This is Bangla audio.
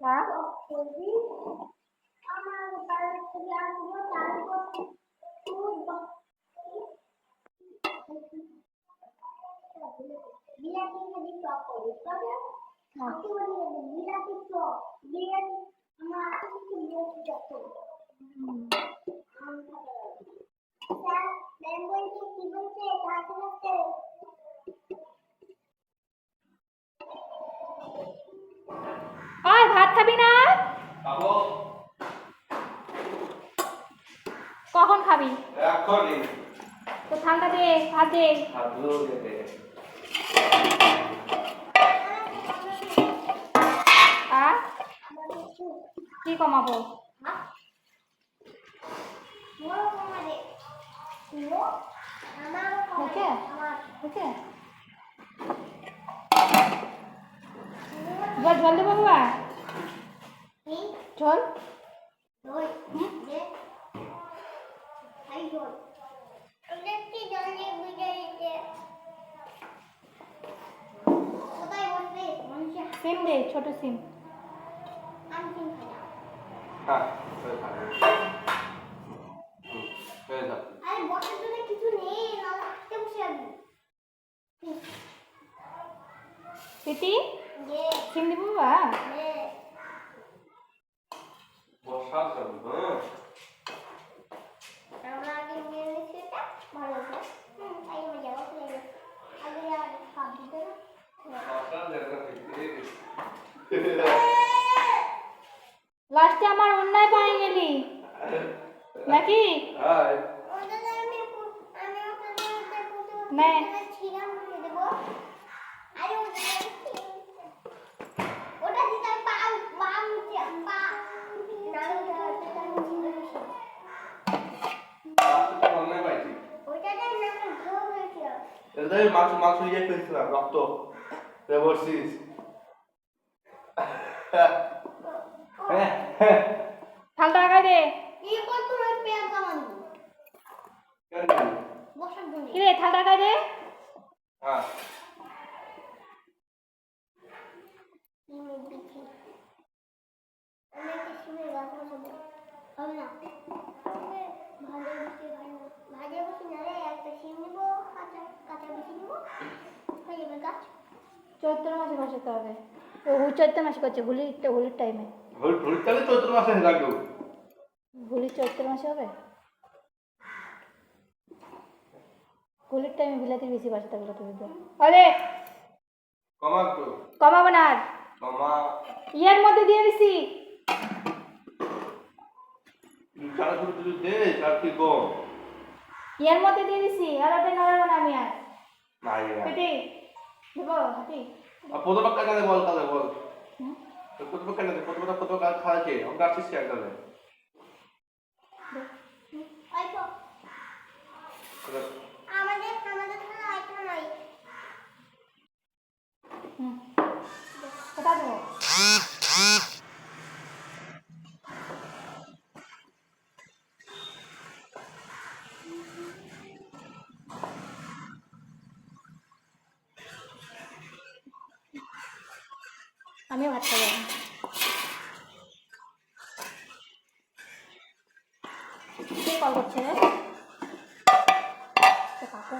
হ্যাঁ আমার বাড়ি থেকে আসব তারপর বিলাতি যদি টক করি তবে আমি বলি বিলাতি টক বিলাতি আমার কিছু বিলাতি টক করব স্যার ম্যাম বলছে কি বলছে কাছে কাছে ওই ভাত খাবি না? খাব। কখন খাবি? এখনই। তো ঠান্ডা দে ভাত দে। কি কমাবো? ওকে? ওকে? জল জল দেবো বাবা। সিম দে ছোট সিম। আমি তিন খাই। হ্যাঁ আরে বসার জন্য কিছু নেই না হাঁটতে বসে যাবি। প্রীতি দে সিম দিব বাবা দে বসার জন্য হ্যাঁ আমরা আগে নিয়ে নিচ্ছি এটা ভালো আছে হুম তাই আমি যাব চলে যাব আগে আর সব দিতে না বসার জায়গা থেকে লাস্টে আমার অন্যায় পাই গেলি নাকি হাই ওদের আমি পু- আমি ওদের ওদের পুজো নে। ছিলাম দিয়ে দেবো আরে ওদের ওটা দিতে আমি পা পা মুছে পা না ওটা ওটা আমি ছিলাম রাস্তাটা অন্যায় পাইছি ওটাতে না আমি ঘোর হয়েছিল এটা আমি মাংস মাংস ইয়ে করেছিলাম রক্ত। রেবসিস হ্যাঁ। ঠান্ডা লাগাই দে। এই কত রয়ে পেয়ার জন্য। কি রে ঠান্ডা লাগাই দে। হ্যাঁ। চৈত্র মাসে বসাতে হবে। ও চৈত্র মাসে করছে হোলির হোলির টাইমে তাহলে চৈত্র মাসে লাগবে হোলির চৈত্র মাসে হবে? হোলির টাইমে বিলাতি বেশি বাসাতে হবে তুমি তো আরে! কমা তো। কমাবো না আর। কমা। ইয়ের মধ্যে দিয়ে দিছি। সারা শুরু তুই দে আর কি কম? ইয়ের মধ্যে দিয়ে দিছি আর নড়াবো না আমি আর। নাই না। পেটি দেবো হাতি। আর প্রথমবার কাজে বল কাজে বল? হুম? প্রথমবার কাজে প্রথমবার প্রথমবার কাজ খাওয়াছে আমরা আসছিস কি আমিও ভাত খাব কে কল করছে রে? কাকু?